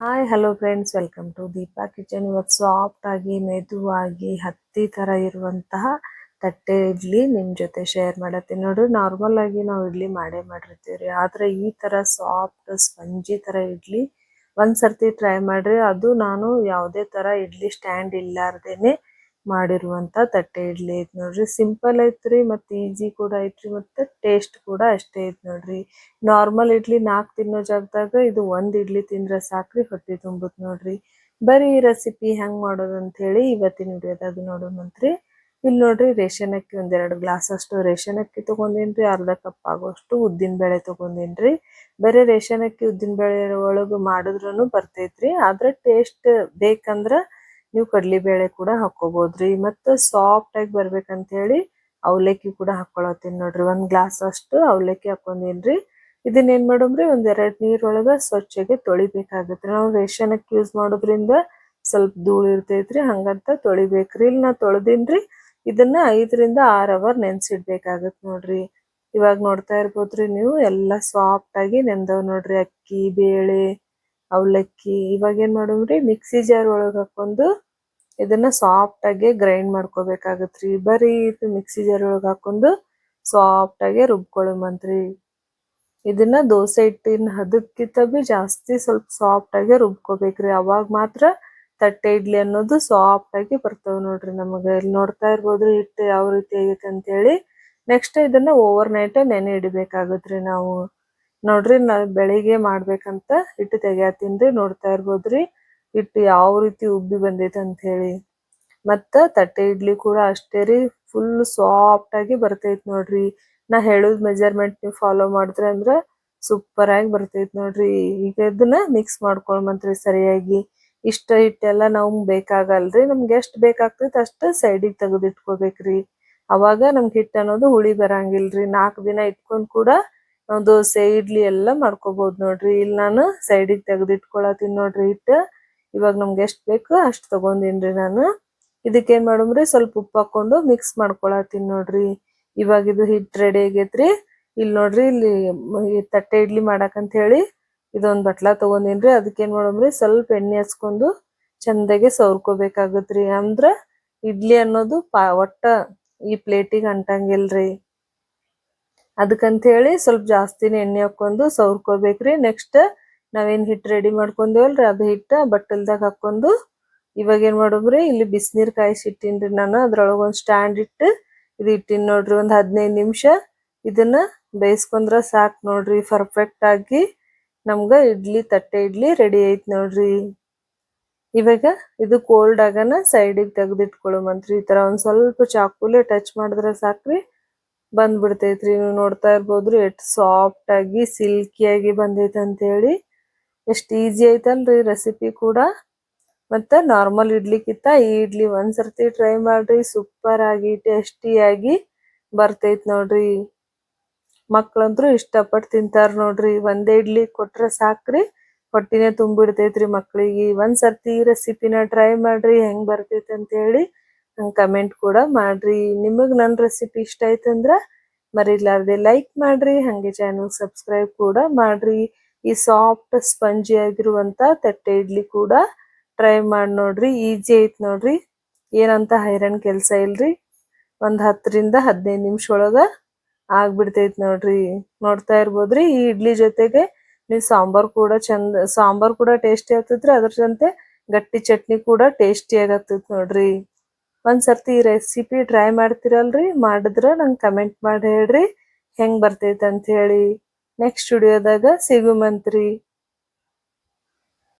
Hi hello friends welcome to Deepa kitchen ಇವತ್ತು soft ಆಗಿ, ಮೆದುವಾಗಿ, ಹತ್ತಿ ತರ ಇರುವಂತಹ ತಟ್ಟೆ ಇಡ್ಲಿ ನಿಮ್ ಜೊತೆ ಶೇರ್ ಮಾಡತ್ತೀನಿ. ನೋಡ್ರಿ ನಾರ್ಮಲ್ ಆಗಿ ನಾವು ಇಡ್ಲಿ ಮಾಡೇ ಮಾಡಿರ್ತೀವಿ ಆದ್ರೆ ಈ ತರ ಸಾಫ್ಟ್ ಸ್ಪಂಜಿ ತರ ಇಡ್ಲಿ ಒಂದ್ ಸರ್ತಿ ಟ್ರೈ ಮಾಡಿರಿ. ಅದು ನಾನು ಯಾವುದೇ ತರ ಇಡ್ಲಿ ಸ್ಟ್ಯಾಂಡ್ ಇಲ್ಲಾರ್ದೇನೆ ಮಾಡಿರುವಂತ ತಟ್ಟೆ ಇಡ್ಲಿ ಐತ್ ನೋಡ್ರಿ. ಸಿಂಪಲ್ ಐತ್ರಿ ಮತ್ತೆ ಈಜಿ ಕೂಡ ಐತ್ರಿ ಮತ್ತೆ ಟೇಸ್ಟ್ ಕೂಡ ಅಷ್ಟೇ ಐತ್ ನೋಡ್ರಿ. ನಾರ್ಮಲ್ ಇಡ್ಲಿ ನಾಲ್ಕು ತಿನ್ನೋ ಜಾಗದಾಗ ಇದು ಒಂದ್ ಇಡ್ಲಿ ತಿಂದ್ರೆ ಸಾಕ್ರಿ, ಹೊಟ್ಟೆ ತುಂಬುತ್ ನೋಡ್ರಿ. ಬರೀ ಈ ರೆಸಿಪಿ ಹೆಂಗ್ ಮಾಡೋದು ಅಂತ ಹೇಳಿ ಇವತ್ತಿನ ವಿಡಿಯೋದಾಗ ನೋಡೋಣಂತ್ರಿ ಇಲ್ಲಿ ನೋಡ್ರಿ ರೇಷನ್ ಅಕ್ಕಿ ಒಂದೆರಡು ಗ್ಲಾಸ್ ಅಷ್ಟು ರೇಷನ್ ಅಕ್ಕಿ ತಗೊಂಡಿನ್ರಿ, ಅರ್ಧ ಕಪ್ ಆಗೋಷ್ಟು ಉದ್ದಿನ ಬೇಳೆ ತಗೊಂಡಿನ್ರಿ. ಬರೀ ರೇಷನ್ ಅಕ್ಕಿ ಉದ್ದಿನ ಬೇಳೆ ಒಳಗ ಮಾಡಿದ್ರೂ ಬರ್ತೈತ್ರಿ. ಆದ್ರೆ ಟೇಸ್ಟ್ ಬೇಕಂದ್ರ ನೀವು ಕಡ್ಲಿ ಬೇಳೆ ಕೂಡ ಹಾಕೋಬಹುದ್ರಿ ಮತ್ತೆ ಸಾಫ್ಟ್ ಆಗಿ ಬರ್ಬೇಕಂತ ಹೇಳಿ ಅವಲಕ್ಕಿ ಕೂಡ ಹಾಕೊಳತ್ತೀನಿ ನೋಡ್ರಿ. ಒಂದ್ ಗ್ಲಾಸ್ ಅಷ್ಟು ಅವಲಕ್ಕಿ ಹಾಕೊಂಡಿನ್ರಿ ಇದನ್ನ ಏನ್ ಮಾಡಮ್ರಿ, ಒಂದ್ ಎರಡ್ ನೀರೊಳಗ ಸ್ವಚ್ಛಗೆ ತೊಳಿಬೇಕಾಗತ್ರಿ. ನಾವು ರೇಷನ್ ಅಕ್ಕಿ ಯೂಸ್ ಮಾಡೋದ್ರಿಂದ ಸ್ವಲ್ಪ ಧೂಳು ಇರ್ತೈತ್ರಿ, ಹಂಗಂತ ತೊಳಿಬೇಕ್ರಿ. ಇಲ್ಲಿ ನಾ ತೊಳೆದಿನ್ರಿ, ಇದನ್ನ ಐದರಿಂದ ಆರ್ ಅವರ್ ನೆನ್ಸಿಡ್ಬೇಕಾಗತ್ ನೋಡ್ರಿ. ಇವಾಗ ನೋಡ್ತಾ ಇರ್ಬೋದ್ರಿ ನೀವು, ಎಲ್ಲಾ ಸಾಫ್ಟ್ ಆಗಿ ನೆಂದವ್ ನೋಡ್ರಿ. ಅಕ್ಕಿ, ಬೇಳೆ, ಅವಲಕ್ಕಿ. ಇವಾಗ ಏನ್ ಮಾಡಮ್ರಿ, ಮಿಕ್ಸಿ ಜಾರ್ ಒಳಗ್ ಹಾಕೊಂಡು ಇದನ್ನ ಸಾಫ್ಟ್ ಆಗಿ ಗ್ರೈಂಡ್ ಮಾಡ್ಕೋಬೇಕಾಗತ್ರಿ. ಬರೀ ಇದು ಮಿಕ್ಸಿ ಜಾರ್ ಒಳಗೆ ಹಾಕೊಂಡು ಸಾಫ್ಟ್ ಆಗಿ ರುಬ್ಕೊಳ್ಳುಮಂತ್ರಿ ಇದನ್ನ ದೋಸೆ ಹಿಟ್ಟಿನ ಹದಕ್ಕಿಂತ ಬಿ ಜಾಸ್ತಿ ಸ್ವಲ್ಪ ಸಾಫ್ಟ್ ಆಗಿ ರುಬ್ಕೋಬೇಕ್ರಿ. ಅವಾಗ ಮಾತ್ರ ತಟ್ಟೆ ಇಡ್ಲಿ ಅನ್ನೋದು ಸಾಫ್ಟ್ ಆಗಿ ಬರ್ತವೆ ನೋಡ್ರಿ ನಮಗೆ. ಇಲ್ಲಿ ನೋಡ್ತಾ ಇರ್ಬೋದ್ರಿ ಹಿಟ್ಟು ಯಾವ ರೀತಿ ಆಗೈತೆ ಅಂತ ಹೇಳಿ ನೆಕ್ಸ್ಟ್ ಇದನ್ನ ಓವರ್ ನೈಟ್ ನೆನೆ ಇಡಬೇಕಾಗತ್ರಿ ನಾವು. ನೋಡ್ರಿ ನಾ ಬೆಳಿಗ್ಗೆ ಮಾಡ್ಬೇಕಂತ ಹಿಟ್ಟು ತೆಗ್ಯಾತೀನ್ರಿ ನೋಡ್ತಾ ಇರ್ಬೋದ್ರಿ. ಹಿಟ್ಟು ಯಾವ ರೀತಿ ಉಬ್ಬಿ ಬಂದೈತೆ ಅಂತ ಹೇಳಿ. ಮತ್ತ ತಟ್ಟೆ ಇಡ್ಲಿ ಕೂಡ ಅಷ್ಟೇ ರೀ ಫುಲ್ ಸಾಫ್ಟ್ ಆಗಿ ಬರ್ತೈತ್ ನೋಡ್ರಿ. ನಾ ಹೇಳುದ್ ಮೆಜರ್ಮೆಂಟ್ ನೀವು ಫಾಲೋ ಮಾಡಿದ್ರೆ ಅಂದ್ರ ಸೂಪರ್ ಆಗಿ ಬರ್ತೈತ್ ನೋಡ್ರಿ. ಈಗ ಇದನ್ನ ಮಿಕ್ಸ್ ಮಾಡ್ಕೊಳ್ಮಂತ್ರಿ ಸರಿಯಾಗಿ. ಇಷ್ಟ ಹಿಟ್ಟೆಲ್ಲ ನಮ್ಗ್ ಬೇಕಾಗಲ್ರಿ, ನಮ್ಗೆ ಎಷ್ಟು ಬೇಕಾಗ್ತೈತಿ ಅಷ್ಟು ಸೈಡಿಗೆ ತೆಗೆದಿಟ್ಕೋಬೇಕ್ರಿ ಅವಾಗ ನಮ್ಗೆ ಹಿಟ್ಟು ಅನ್ನೋದು ಹುಳಿ ಬರಂಗಿಲ್ರಿ. ನಾಲ್ಕು ದಿನ ಇಟ್ಕೊಂಡ್ ಕೂಡ ನಾವು ದೋಸೆ, ಇಡ್ಲಿ ಎಲ್ಲ ಮಾಡ್ಕೋಬಹುದು ನೋಡ್ರಿ. ಇಲ್ಲಿ ನಾನು ಸೈಡಿಗೆ ತೆಗೆದಿಟ್ಕೊಳತೀನಿ ನೋಡ್ರಿ ಹಿಟ್ಟು. ಇವಾಗ ನಮ್ಗೆ ಎಷ್ಟು ಬೇಕು ಅಷ್ಟು ತಗೊಂಡಿನ್ರಿ ನಾನು. ಇದಕ್ಕೆ ಏನ್ ಮಾಡಮ್ರಿ ಸ್ವಲ್ಪ ಉಪ್ಪು ಹಾಕೊಂಡು ಮಿಕ್ಸ್ ಮಾಡ್ಕೊಳತ್ತೀನಿ ನೋಡ್ರಿ. ಇವಾಗ ಇದು ಹಿಟ್ ರೆಡಿ ಆಗೈತ್ರಿ. ಇಲ್ಲಿ ನೋಡ್ರಿ, ಇಲ್ಲಿ ತಟ್ಟೆ ಇಡ್ಲಿ ಮಾಡಕಂತ ಹೇಳಿ ಇದೊಂದು ಬಟ್ಲಾ ತಗೊಂಡಿನ್ರಿ ಅದಕ್ಕೆ ಏನ್ ಮಾಡಮ್ರಿ ಸ್ವಲ್ಪ ಎಣ್ಣೆ ಹಚ್ಕೊಂಡು ಚಂದಾಗೆ ಸವರ್ಕೋಬೇಕಾಗತ್ರಿ. ಅಂದ್ರ ಇಡ್ಲಿ ಅನ್ನೋದು ಪಾ ಒಟ್ಟ ಈ ಪ್ಲೇಟಿಗೆ ಅಂಟಂಗಿಲ್ರಿ. ಅದಕ್ಕಂತ ಹೇಳಿ ಸ್ವಲ್ಪ ಜಾಸ್ತಿನೇ ಎಣ್ಣೆ ಹಾಕೊಂಡು ಸವರ್ಕೋಬೇಕ್ರಿ. ನೆಕ್ಸ್ಟ್ ನಾವೇನ್ ಹಿಟ್ಟು ರೆಡಿ ಮಾಡ್ಕೊಂಡೇವಲ್ರಿ ಅದು ಹಿಟ್ಟು ಬಟ್ಟಲ್ದಾಗ ಹಾಕೊಂಡು ಇವಾಗ ಏನ್ ಮಾಡೋಬ್ರಿ? ಇಲ್ಲಿ ಬಿಸಿನೀರ್ ಕಾಯಿಸಿ ರೀ ನಾನು. ಅದ್ರೊಳಗ ಒಂದು ಸ್ಟ್ಯಾಂಡ್ ಇಟ್ಟು ಇದು ಇಟ್ಟಿನ್ ನೋಡ್ರಿ, ಒಂದು ಹದಿನೈದು ನಿಮಿಷ ಇದನ್ನ ಬೇಯಿಸ್ಕೊಂಡ್ರ ಸಾಕು ನೋಡ್ರಿ. ಪರ್ಫೆಕ್ಟ್ ಆಗಿ ನಮ್ಗೆ ಇಡ್ಲಿ, ತಟ್ಟೆ ಇಡ್ಲಿ ರೆಡಿ ಐತ್ ನೋಡ್ರಿ. ಇವಾಗ ಇದು ಕೋಲ್ಡ್ ಆಗನ ಸೈಡಿಗೆ ತೆಗೆದಿಟ್ಕೊಳ್ಳುಮಂತ್ರಿ ಈ ತರ ಒಂದ್ ಸ್ವಲ್ಪ ಚಾಕುಲೆ ಟಚ್ ಮಾಡಿದ್ರೆ ಸಾಕ್ರಿ. ಬಂದ್ಬಿಡ್ತೈತ್ರಿ. ನೀವು ನೋಡ್ತಾ ಇರ್ಬೋದ್ರಿ, ಎಷ್ಟು ಸಾಫ್ಟ್ ಆಗಿ ಸಿಲ್ಕಿಯಾಗಿ ಬಂದೈತೆ ಅಂತ ಹೇಳಿ ಎಷ್ಟ್ ಈಸಿ ಐತಲ್ರಿ ರೆಸಿಪಿ ಕೂಡ. ಮತ್ತು ನಾರ್ಮಲ್ ಇಡ್ಲಿಕ್ಕಿಂತ ಈ ಇಡ್ಲಿ ಒಂದ್ಸರ್ತಿ ಟ್ರೈ ಮಾಡ್ರಿ ಸೂಪರ್ ಆಗಿ ಟೇಸ್ಟಿ ಆಗಿ ಬರ್ತೈತ್ ನೋಡ್ರಿ. ಮಕ್ಕಳಂತರೂ ಇಷ್ಟಪಟ್ಟು ತಿಂತಾರ ನೋಡ್ರಿ. ಒಂದೇ ಇಡ್ಲಿ ಕೊಟ್ರೆ ಸಾಕ್ರಿ, ಹೊಟ್ಟಿನೇ ತುಂಬಿಡ್ತೈತ್ರಿ ಮಕ್ಕಳಿಗೆ ಒಂದ್ಸರ್ತಿ ಈ ರೆಸಿಪಿನ ಟ್ರೈ ಮಾಡ್ರಿ, ಹೆಂಗ್ ಬರ್ತೈತೆ ಅಂತ ಹೇಳಿ ನಂಗೆ ಕಮೆಂಟ್ ಕೂಡ ಮಾಡ್ರಿ. ನಿಮಗೆ ನನ್ನ ರೆಸಿಪಿ ಇಷ್ಟ ಆಯ್ತಂದ್ರೆ ಮರಿಲಾರ್ದೆ ಲೈಕ್ ಮಾಡ್ರಿ, ಹಂಗೆ ಚಾನಲ್ ಸಬ್ಸ್ಕ್ರೈಬ್ ಕೂಡ ಮಾಡ್ರಿ. ಈ ಸಾಫ್ಟ್ ಸ್ಪಂಜಿ ಆಗಿರುವಂತ ತಟ್ಟೆ ಇಡ್ಲಿ ಕೂಡ ಟ್ರೈ ಮಾಡಿ ನೋಡ್ರಿ ಈಜಿ ಐತ್ ನೋಡ್ರಿ. ಏನಂತ ಹೈರಾಣ್ ಕೆಲಸ ಇಲ್ರಿ. ಒಂದ್ ಹತ್ತರಿಂದ ಹದಿನೈದು ನಿಮಿಷ ಒಳಗ ಆಗ್ಬಿಡ್ತೈತ್ ನೋಡ್ರಿ. ನೋಡ್ತಾ ಇರ್ಬೋದ್ರಿ, ಈ ಇಡ್ಲಿ ಜೊತೆಗೆ ನೀವು ಸಾಂಬಾರ್ ಕೂಡ ಚಂದ, ಸಾಂಬಾರ್ ಕೂಡ ಟೇಸ್ಟಿ ಆಗ್ತದ್ರಿ ಅದ್ರ ಜೊತೆ ಗಟ್ಟಿ ಚಟ್ನಿ ಕೂಡ ಟೇಸ್ಟಿ ಆಗತ್ತೈತ್ ನೋಡ್ರಿ. ಒಂದ್ ಸರ್ತಿ ಈ ರೆಸಿಪಿ ಟ್ರೈ ಮಾಡ್ತಿರಲ್ರಿ, ಮಾಡಿದ್ರ ನಂಗೆ ಕಮೆಂಟ್ ಮಾಡಿ ಹೇಳ್ರಿ, ಹೆಂಗ್ ಬರ್ತೈತೆ ಅಂತ ಹೇಳಿ. ನೆಕ್ಸ್ಟ್ ವಿಡಿಯೋದಾಗ ಸಿಗುಮಂತ್ರಿ.